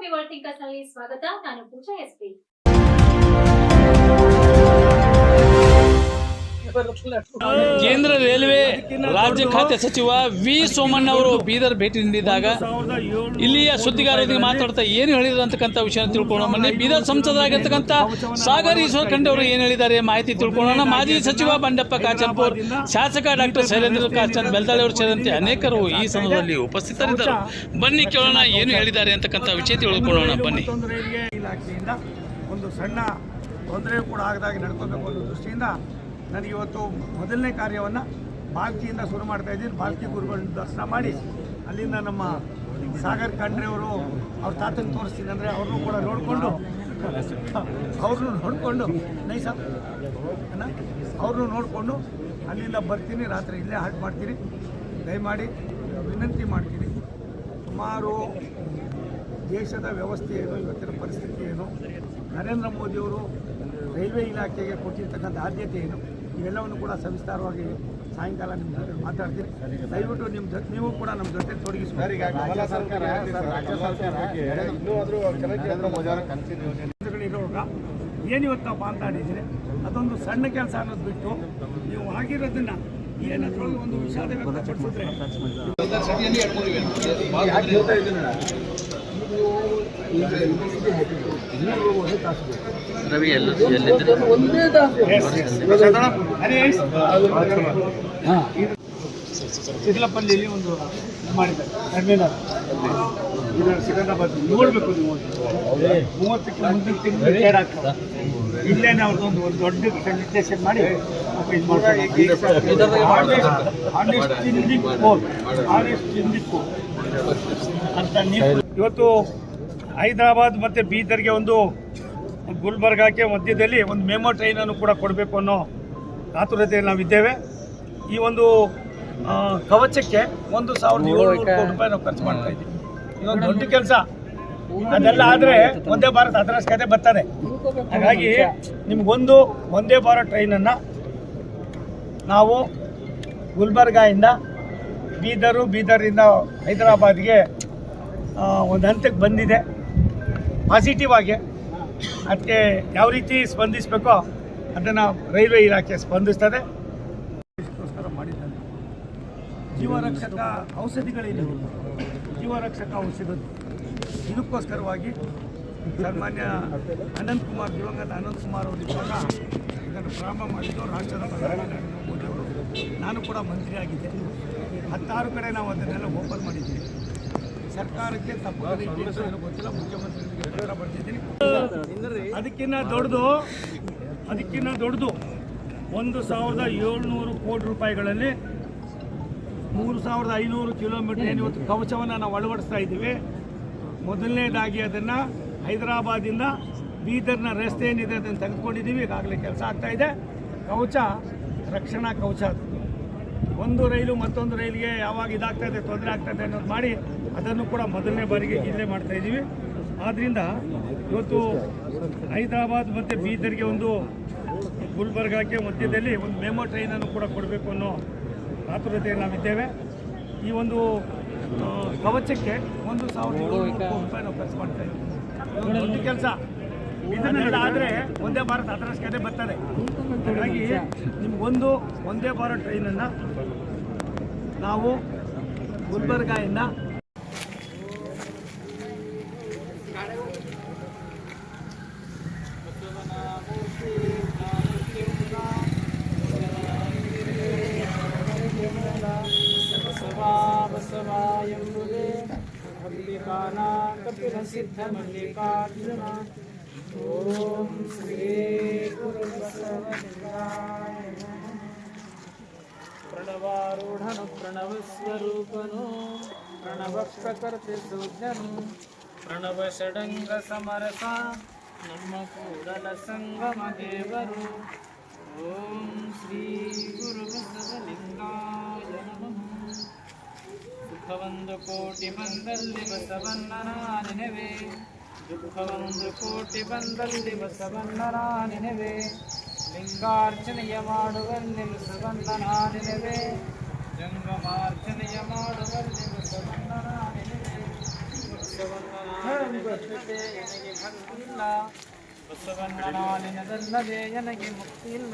ಮಾತೃಭೂಮಿ world thinkers ನಲ್ಲಿ ಸ್ವಾಗತ ನಾನು ಪೂಜಾ ಎಸ್ಪಿ ಕೇಂದ್ರ ರೈಲ್ವೆ ರಾಜ್ಯ ಖಾತೆ ಸಚಿವ ವಿ ಸೋಮಣ್ಣ ಅವರು ಬೀದರ್ ಭೇಟಿ ನೀಡಿದಾಗ ಇಲ್ಲಿಯ ಸುದ್ದಿಗಾರರಿಗೆ ಮಾತಾಡ್ತಾ ಏನು ಹೇಳಿದ್ರು ಅಂತಕ್ಕಂಥ ವಿಷಯ ತಿಳ್ಕೊಳ್ಳೋಣ. ಮೊನ್ನೆ ಬೀದರ್ ಸಂಸದರಾಗಿರ್ತಕ್ಕಂಥ ಸಾಗರ್ ಈಶ್ವರ್ ಖಂಡೆ ಅವರು ಏನು ಹೇಳಿದ್ದಾರೆ ಮಾಹಿತಿ ತಿಳ್ಕೊಳ್ಳೋಣ. ಮಾಜಿ ಸಚಿವ ಬಂಡಪ್ಪ ಕಾಚಂಪುರ್ ಶಾಸಕ ಡಾಕ್ಟರ್ ಶೈಲೇಂದ್ರ ಕಾಚಂದ್ ಬೆಲ್ದಾಳಿ ಅವರು ಸೇರಿದಂತೆ ಅನೇಕರು ಈ ಸಮಯದಲ್ಲಿ ಉಪಸ್ಥಿತರಿದ್ದರು. ಬನ್ನಿ ಕೇಳೋಣ ಏನು ಹೇಳಿದ್ದಾರೆ ಅಂತಕ್ಕಂಥ ವಿಷಯ ತಿಳ್ಕೊಳ್ಳೋಣ. ಬನ್ನಿ. ಇಲಾಖೆಯಿಂದ ಒಂದು ಸಣ್ಣ ತೊಂದರೆ ಕೂಡ ಆಗದಾಗಿ ನಡ್ಕೋಬೇಕು ಅನ್ನೋ ದೃಷ್ಟಿಯಿಂದ ನನಗೆ ಇವತ್ತು ಮೊದಲನೇ ಕಾರ್ಯವನ್ನು ಬಾಲ್ಕಿಯಿಂದ ಶುರು ಮಾಡ್ತಾ ಇದ್ದೀನಿ. ಬಾಲ್ಕಿ ಗುರುಗಳನ್ನ ದರ್ಶನ ಮಾಡಿ ಅಲ್ಲಿಂದ ನಮ್ಮ ಸಾಗರ್ ಖಂಡ್ರೆ ಅವರು ತಾತನ ತೋರಿಸ್ತೀನಿ ಅಂದರೆ ಅವ್ರನ್ನೂ ಕೂಡ ನೋಡಿಕೊಂಡು, ಅವ್ರನ್ನೂ ನೋಡಿಕೊಂಡು, ನೈಸ ಅವ್ರನ್ನು ಅವ್ರನ್ನೂ ನೋಡಿಕೊಂಡು ಅಲ್ಲಿಂದ ಬರ್ತೀನಿ, ರಾತ್ರಿ ಇಲ್ಲೇ ಹಾಲ್ಟ್ ಮಾಡ್ತೀನಿ. ದಯಮಾಡಿ ವಿನಂತಿ ಮಾಡ್ತೀನಿ. ಸುಮಾರು ದೇಶದ ವ್ಯವಸ್ಥೆ ಏನು, ಇವತ್ತಿನ ಪರಿಸ್ಥಿತಿ ಏನು, ನರೇಂದ್ರ ಮೋದಿಯವರು ರೈಲ್ವೆ ಇಲಾಖೆಗೆ ಕೊಟ್ಟಿರ್ತಕ್ಕಂಥ ಆದ್ಯತೆ ಏನು? ಇವೆಲ್ಲವನ್ನು ಕೂಡ ಸವಿಸ್ತಾರವಾಗಿ ಸಾಯಂಕಾಲ ನಿಮ್ಮ ಜೊತೆ ಮಾತಾಡ್ತೀನಿ. ದಯವಿಟ್ಟು ನಿಮ್ಮ ಜೊತೆ ನೀವು ಕೂಡ ನಮ್ಮ ಜೊತೆ ತೊಡಗಿಸ್ಬೇಕು ಏನಿವತ್ತಪ್ಪ ನಾವು ಮಾತಾಡಿದ್ದೀರಿ ಅದೊಂದು ಸಣ್ಣ ಕೆಲಸ ಅನ್ನೋದು ಬಿಟ್ಟು ನೀವು ಆಗಿರೋದನ್ನ ಏನಾದ್ರೂ ಒಂದು ವಿಷಾದ ವ್ಯಕ್ತಪಡಿಸಿದ್ರೆ ಸಿದ್ಲಪಲ್ಲಿಯಲ್ಲಿ ಒಂದು ಮಾಡಿದ್ದಾರೆ ಟರ್ಮಿನಲ್ ಇದು ಸಿಕಂದ್ರಾಬಾದ್ ನೋಡಬೇಕು ಮೂವತ್ತಕ್ಕೆ ಮುಂದಿನ ತಿಂಗಳು ಕೇರ್ ಒಂದು ಒಂದು ದೊಡ್ಡ ಸೆನ್ಸಿಟೇಷನ್ ಮಾಡಿ ಇದು ಮಾಡ್ತಾರೆ. Honest in ಅಂತ ನೀವು ಇವತ್ತು ಹೈದರಾಬಾದ್ ಮತ್ತು ಬೀದರ್ಗೆ ಒಂದು ಗುಲ್ಬರ್ಗಾಕ್ಕೆ ಮಧ್ಯದಲ್ಲಿ ಒಂದು ಮೆಮೋ ಟ್ರೈನನ್ನು ಕೂಡ ಕೊಡಬೇಕು ಅನ್ನೋ ಆತುರತೆಯಲ್ಲಿ ನಾವಿದ್ದೇವೆ. ಈ ಒಂದು ಕವಚಕ್ಕೆ ಒಂದು ಸಾವಿರದ ಏಳ್ನೂರು ಕೋಟಿ ರೂಪಾಯಿ ನಾವು ಖರ್ಚು ಮಾಡ್ತಾ ಇದ್ದೀವಿ. ಇದೊಂದು ದೊಡ್ಡ ಕೆಲಸ. ಅದೆಲ್ಲ ಆದರೆ ಒಂದೇ ಭಾರತ ಅದರ ಕತೆ ಬರ್ತದೆ ಹಾಗಾಗಿ ನಿಮಗೊಂದು ಒಂದೇ ಭಾರತ್ ಟ್ರೈನನ್ನು ನಾವು ಗುಲ್ಬರ್ಗಾಯಿಂದ ಬೀದರು ಬೀದರಿಂದ ಹೈದರಾಬಾದ್ಗೆ ಒಂದು ಹಂತಕ್ಕೆ ಬಂದಿದೆ. ಪಾಸಿಟಿವ್ ಆಗಿ ಅದಕ್ಕೆ ಯಾವ ರೀತಿ ಸ್ಪಂದಿಸಬೇಕೋ ಅದನ್ನು ರೈಲ್ವೆ ಇಲಾಖೆ ಸ್ಪಂದಿಸ್ತದೆ. ಜೀವರಕ್ಷಕ ಔಷಧಿಗಳೇನು ಜೀವರಕ್ಷಕ ಔಷಧಿ. ಇದಕ್ಕೋಸ್ಕರವಾಗಿ ಸನ್ಮಾನ್ಯ ಅನಂತ್ ಕುಮಾರ್ ದಿವಂಗತ ಅನಂತ್ ಕುಮಾರ್ ಅವರು ಇದನ್ನು ಪ್ರಾರಂಭ ಮಾಡಿದ್ದು ರಾಷ್ಟ್ರದ ಪ್ರಧಾನಿ ನರೇಂದ್ರ ಮೋದಿ ಅವರು. ನಾನು ಕೂಡ ಮಂತ್ರಿಯಾಗಿದ್ದೆ. ಹತ್ತಾರು ಕಡೆ ನಾವು ಅದನ್ನೆಲ್ಲ ಓಪನ್ ಮಾಡಿದ್ದೀವಿ. ಸರ್ಕಾರಕ್ಕೆ ತಪ್ಪು ಬರ್ತಿದ್ದೀನಿ. ಅದಕ್ಕಿಂತ ದೊಡ್ಡದು ಅದಕ್ಕಿಂತ ದೊಡ್ಡದು ಒಂದು ಸಾವಿರದ ಏಳ್ನೂರು ಕೋಟಿ ರೂಪಾಯಿಗಳಲ್ಲಿ ಮೂರು ಸಾವಿರದ ಐನೂರು ಕಿಲೋಮೀಟರ್ ಏನು ಇವತ್ತು ಕವಚವನ್ನು ನಾವು ಅಳವಡಿಸ್ತಾ ಇದ್ದೀವಿ. ಮೊದಲನೇದಾಗಿ ಅದನ್ನು ಹೈದರಾಬಾದಿಂದ ಬೀದರ್ನ ರಸ್ತೆ ಏನಿದೆ ಅದನ್ನು ತೆಗೆದುಕೊಂಡಿದ್ದೀವಿ. ಈಗಾಗಲೇ ಕೆಲಸ ಆಗ್ತಾ ಇದೆ. ಕವಚ, ರಕ್ಷಣಾ ಕವಚ ಅದು. ಒಂದು ರೈಲು ಮತ್ತೊಂದು ರೈಲಿಗೆ ಯಾವಾಗ ಇದಾಗ್ತಾ ಇದೆ, ತೊಂದರೆ ಆಗ್ತಾ ಇದೆ ಅನ್ನೋದು ಮಾಡಿ ಅದನ್ನು ಕೂಡ ಮೊದಲನೇ ಬಾರಿಗೆ ಇಲ್ಲೇ ಮಾಡ್ತಾ ಇದ್ದೀವಿ. ಆದ್ದರಿಂದ ಇವತ್ತು ಹೈದರಾಬಾದ್ ಮತ್ತು ಬೀದರ್ಗೆ ಒಂದು ಗುಲ್ಬರ್ಗಾಕ್ಕೆ ಮಧ್ಯದಲ್ಲಿ ಒಂದು ಮೆಮೋ ಟ್ರೈನನ್ನು ಕೂಡ ಕೊಡಬೇಕು ಅನ್ನೋ ಆತುರತೆಯಲ್ಲಿ ನಾವಿದ್ದೇವೆ. ಈ ಒಂದು ಕವಚಕ್ಕೆ ಒಂದು ಸಾವಿರದ ಏಳ್ನೂರು ರೂಪಾಯಿ ನಾವು ಖರ್ಚು ಮಾಡ್ತಾ ಇದ್ದೀವಿ. ಇದೊಂದು ಕೆಲಸ. ಇದನ್ನೆಲ್ಲ ಆದರೆ ಒಂದೇ ಭಾರತ್ ಅದರಷ್ಟೇ ಬರ್ತದೆ. ಹಾಗಾಗಿ ನಿಮ್ಗೊಂದು ಒಂದೇ ಭಾರತ್ ಟ್ರೈನನ್ನು ನಾವು ಗುಲ್ಬರ್ಗಾಯಿಂದ ಬಸವಾಯಂಬುದೇ ಅಂಬಿಕಾನ ಕಪಿಲ ಸಿದ್ಧ ಮಲ್ಲಿಕಾರ್ಜುನ ಓಂ ಶ್ರೀ ಗುರು ಬಸವಲಿಂಗಾಯ ನಮಃ. ಪ್ರಣವಾರೂಢನು ಪ್ರಣವಸ್ವರೂಪನು ಪ್ರಣವ ಪ್ರಕೃತಿ ಸೂಜ್ಞನು ಪ್ರಣವ ಷಡಂಗ ಸಮರಸ ನಮ್ಮ ಕೂಡಲ ಸಂಗಮ ದೇವರು ಓಂ ಶ್ರೀ ಗುರು ಬಸವಲಿಂಗಾಯ ನಮಃ ಸುಖವೊಂದು ಕೋಟಿ ಬಂದಲ್ಲಿ ಬಸವಣ್ಣನ ನೆನವೆ ದುಃಖವೊಂದು ಕೋಟಿ ಬಂದಲ್ಲಿ ಬಸವಣ್ಣನ ನೆನವೆ ಲಿಂಗಾರ್ಚನೆಯ ಮಾಡುವಲ್ಲಿ ಬಸವಣ್ಣನ ನೆನವೆ ಜಂಗಮಾರ್ಚನೆಯ ಮಾಡುವಲ್ಲಿ ಬಸವಣ್ಣನ ನೆನವೆ ಬಸವಣ್ಣನ ನನಗೆ ಭಕ್ತಿ ಇಲ್ಲ. ಬಸವಣ್ಣನ ನೆನದಲ್ಲದೆ ನನಗೆ ಮುಕ್ತಿ ಇಲ್ಲ.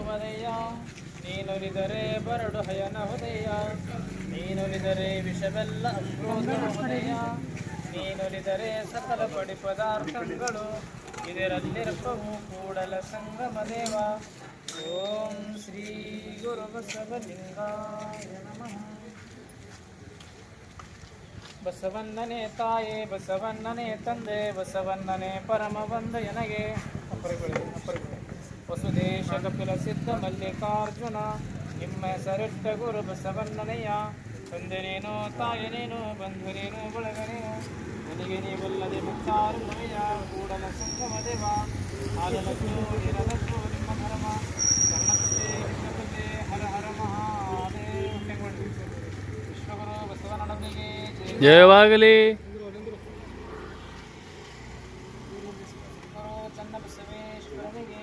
ಮದೆಯ ನೀನುರಿದರೆ ಬರಡು ಹಯನ ಹೃದಯ. ನೀನುರಿದರೆ ವಿಷವೆಲ್ಲ ಹೃದಯ. ನೀನುಲಿದರೆ ಸಕಲ ಪಡಿ ಪದಾರ್ಥಗಳು. ಇದರಲ್ಲಿರಪ್ಪವು ಕೂಡಲ ಸಂಗಮ ದೇವ. ಓಂ ಶ್ರೀ ಗುರು ಬಸವಲಿಂಗಾಯ ನಮಃ. ಬಸವಣ್ಣನೇ ತಾಯೇ, ಬಸವಣ್ಣನೇ ತಂದೆ, ಬಸವಣ್ಣನೇ ಪರಮ ಬಂದಯನಗೆ ಅಪ್ಪರಿಗಳು ಅಪ್ಪರಿಗಳು ವಸುದೇಶ ಕಪಿಲ ಸಿದ್ಧ ಮಲ್ಲಿಕಾರ್ಜುನ ನಿಮ್ಮ ಹೆಸರಿಟ್ಟ ಗುರು ಬಸವಣ್ಣನಯ್ಯ. ತಂದೆ ತಾಯನೇನು ಬಂಧುರೇನು ನೀನು ಬಂಧು ನೀನು ಬಳಗನೇನು. ನನಗೆ ನೀವಲ್ಲದೆ ಮುಕ್ತಾರು ನಮೆಯ ಕೂಡಲ ಸಂಗಮ ದೇವ. ಇರಲದ್ದು ನಿಮ್ಮ ಧರ್ಮ ಹರ ಹರ ಜಯವಾಗಲಿ ಗುರು ಚನ್ನಬಸವೇಶ್ವರನಿಗೆ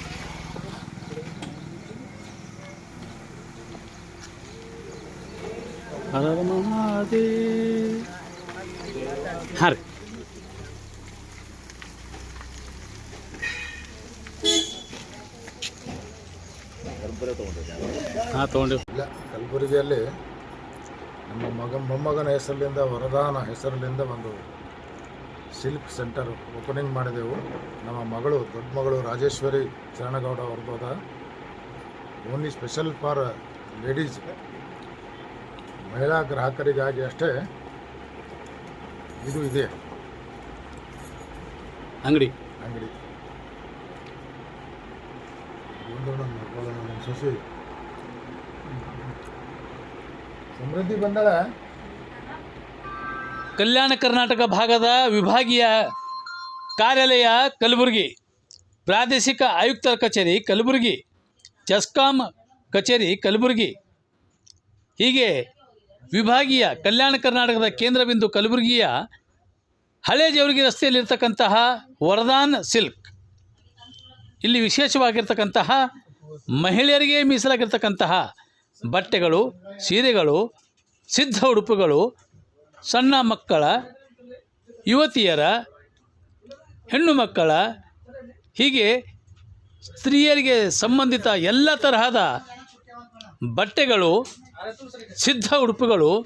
ಹರ ಹಾಂ ಕಲಬುರಗಿಯಲ್ಲಿ ನಮ್ಮ ಮಗ ಮೊಮ್ಮಗನ ಹೆಸರಿನಿಂದ, ವರದಾನ ಹೆಸರಿನಿಂದ ಒಂದು ಸಿಲ್ಕ್ ಸೆಂಟರ್ ಓಪನಿಂಗ್ ಮಾಡಿದೆವು. ನಮ್ಮ ಮಗಳು, ದೊಡ್ಡ ಮಗಳು ರಾಜೇಶ್ವರಿ ಚರಣಗೌಡ ಅವ್ರದ್ದು ಓನ್ಲಿ ಸ್ಪೆಷಲ್ ಫಾರ್ ಲೇಡೀಸ್. ಮಹಿಳಾ ಗ್ರಾಹಕರಿಗಾಗಿ ಅಷ್ಟೇ ಇದು ಇದೆ. ಅಂಗಡಿ. ಅಂಗಡಿ. ಸಸಿ ನನ್ನ ಸೊಸೆ. ಸಮೃದ್ಧಿ ಬಂದಳ. ಕಲ್ಯಾಣ ಕರ್ನಾಟಕ ಭಾಗದ ವಿಭಾಗೀಯ ಕಾರ್ಯಾಲಯ ಕಲಬುರಗಿ. ಪ್ರಾದೇಶಿಕ ಆಯುಕ್ತರ ಕಚೇರಿ ಕಲಬುರಗಿ. ಚೆಸ್ಕಾಂ ಕಚೇರಿ ಕಲಬುರಗಿ. ಹೀಗೆ ವಿಭಾಗೀಯ ಕಲ್ಯಾಣ ಕರ್ನಾಟಕದ ಕೇಂದ್ರ ಬಿಂದು ಕಲಬುರಗಿಯ ಹಳೆ ಜೇವರ್ಗಿ ರಸ್ತೆಯಲ್ಲಿರ್ತಕ್ಕಂತಹ ವರದಾನ್ ಸಿಲ್ಕ್. ಇಲ್ಲಿ ವಿಶೇಷವಾಗಿರ್ತಕ್ಕಂತಹ ಮಹಿಳೆಯರಿಗೆ ಮೀಸಲಾಗಿರ್ತಕ್ಕಂತಹ ಬಟ್ಟೆಗಳು, ಸೀರೆಗಳು, ಸಿದ್ಧ ಉಡುಪುಗಳು, ಸಣ್ಣ ಮಕ್ಕಳ, ಯುವತಿಯರ, ಹೆಣ್ಣು ಮಕ್ಕಳ, ಹೀಗೆ ಸ್ತ್ರೀಯರಿಗೆ ಸಂಬಂಧಿತ ಎಲ್ಲ ತರಹದ ಬಟ್ಟೆಗಳು ಸಿದ್ಧ ಉಡುಪುಗಳು,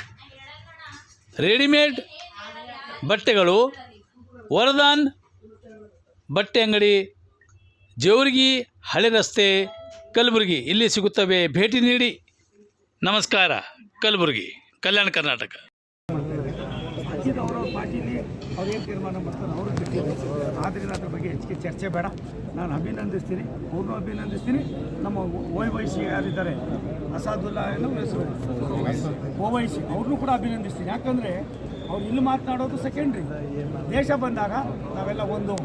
ರೆಡಿಮೇಡ್ ಬಟ್ಟೆಗಳು, ವರದಾನ್ ಬಟ್ಟೆ ಅಂಗಡಿ ಜೇವರ್ಗಿ ಹಳೆ ರಸ್ತೆ, ಕಲಬುರಗಿ. ಇಲ್ಲಿ ಸಿಗುತ್ತವೆ. ಭೇಟಿ ನೀಡಿ. ನಮಸ್ಕಾರ. ಕಲಬುರಗಿ. ಕಲ್ಯಾಣ ಕರ್ನಾಟಕ. ಆದ್ದರಿಂದ ಅದ್ರ ಬಗ್ಗೆ ಹೆಚ್ಚಿಗೆ ಚರ್ಚೆ ಬೇಡ. ನಾನು ಅಭಿನಂದಿಸ್ತೀನಿ. ಅವ್ರನ್ನೂ ಅಭಿನಂದಿಸ್ತೀನಿ. ನಮ್ಮ ಓ ವೈ ಸಿ ಯಾರಿದ್ದಾರೆ? ಅಸಾದುಲ್ಲಾ ಏನೋ ಹೆಸರು? ಓ ವೈ ಸಿ ಅವ್ರನ್ನೂ ಕೂಡ ಅಭಿನಂದಿಸ್ತೀನಿ. ಯಾಕಂದರೆ ಅವ್ರು ಇಲ್ಲಿ ಮಾತನಾಡೋದು ಸೆಕೆಂಡ್ರಿ ದೇಶ ಬಂದಾಗ ನಾವೆಲ್ಲ ಒಂದು.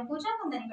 અને પૂજા વંદન